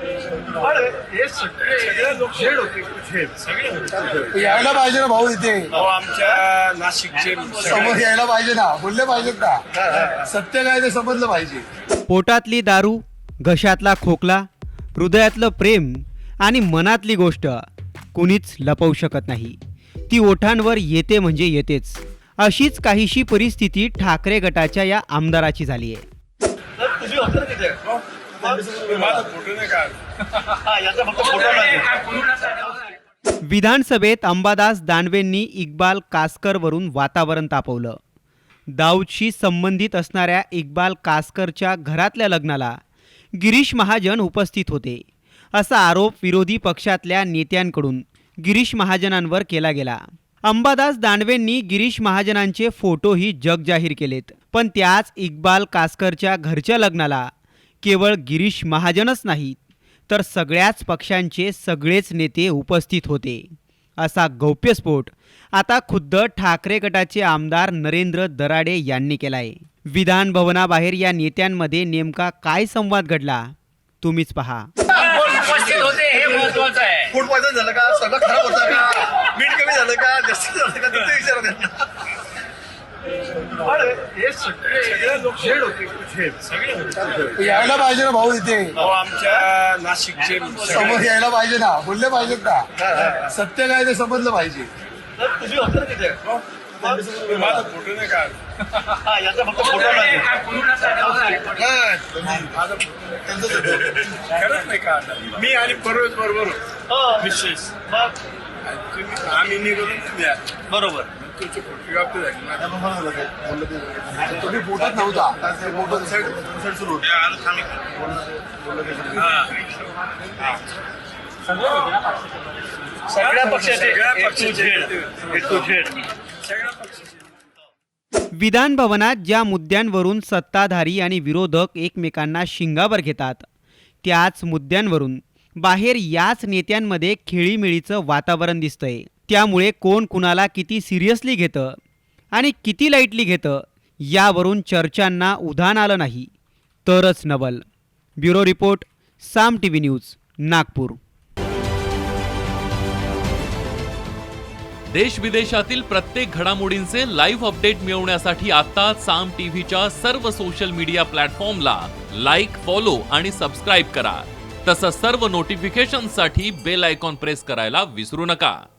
पण हे सगळे सगळे लोक झेड होते झेड सगळे होते यायला पाहिजे ना भाऊ इथे. अहो, आमच्या नाशिकचे समोर सगळे- यायला पाहिजे ना. बोलले पाहिजेत ना. सत्य काय ते समजलं पाहिजे. पोटातली दारू घशातला खोकला हृदयातलं प्रेम आणि मनातली गोष्ट कुणीच लपवू शकत नाही. ती ओठांवर येते म्हणजे येतेच. अशीच काहीशी परिस्थिती ठाकरे गटाच्या या आमदाराची झाली आहे तर तुझी होतं ना तिथे विधानसभेत अंबादास दानवेंनी इक्बाल कासकरवरून वातावरण तापवलं. दाऊदशी संबंधित असणाऱ्या इक्बाल कासकरच्या घरातल्या लग्नाला गिरीश महाजन उपस्थित होते. असा आरोप विरोधी पक्षातल्या नेत्यांकडून गिरीश महाजनांवर केला गेला. अंबादास दानवेंनी गिरीश महाजनांचे फोटोही जगजाहीर केलेत. पण त्याच इक्बाल कासकरच्या घरच्या लग्नाला केवळ गिरीश महाजनच नाहीत तर सगळ्याच पक्षांचे सगळेच नेते उपस्थित होते. असा गौप्यस्फोट आता खुद्द ठाकरे गटाचे आमदार नरेंद्र दराडे यांनी केलाय. विधान भवनाबाहेर या नेत्यांमध्ये नेमका काय संवाद घडला? तुम्हीच पहा. उपस्थित होते हे महत्वाचं आहे. फूड पॉयझन झालं का? सगळं खराब होतं का? मीठ कमी झालं का? जास्त झालं का? तिथे विचार पण हे सगळे सगळे लोक झेड होते झेड सगळे होते यायला पाहिजे ना भाऊ इथे. अहो, आमच्या नाशिकचे समोर सगळे- यायला पाहिजे ना. बोलले पाहिजेत ना. सत्य काय ते समजलं पाहिजे. तर तुझी होतं ना तिथे हो? माझा फोटो नाही काढ हा, याचा फक्त फोटो लागेल. खरंच नाही काढ मी आणि परवेज बरोबर. होतो विशेष. मग? आम्ही निघून तुम्ही आले. बरोबर. झाली. तुम्ही नव्हता सुरू होतं. हे. हा. हा. सगळ्या पक्षाचे. सगळ्या पक्षाचे विधान भवनात ज्या मुद्द्यांवरून सत्ताधारी आणि विरोधक एकमेकांना शिंगावर घेतात त्याच मुद्द्यांवरून बाहेर याच नेत्यांमध्ये खेळीमेळीचं वातावरण दिसतंय त्यामुळे कोण कुणाला किती सिरियसली घेतं आणि किती लाईटली घेतं यावरून चर्चांना उधाण आलं नाही. तरच नवल. Bureau report Saam T V news Nagpur. देश विदेशातील प्रत्येक घडामोडींचे लाईव्ह अपडेट मिळवण्यासाठी आता साम टीव्हीच्या सर्व सोशल मीडिया प्लॅटफॉर्मला लाईक फॉलो आणि सबस्क्राईब करा. तसंच सर्व नोटिफिकेशनसाठी बेल आयकॉन प्रेस करायला विसरू नका.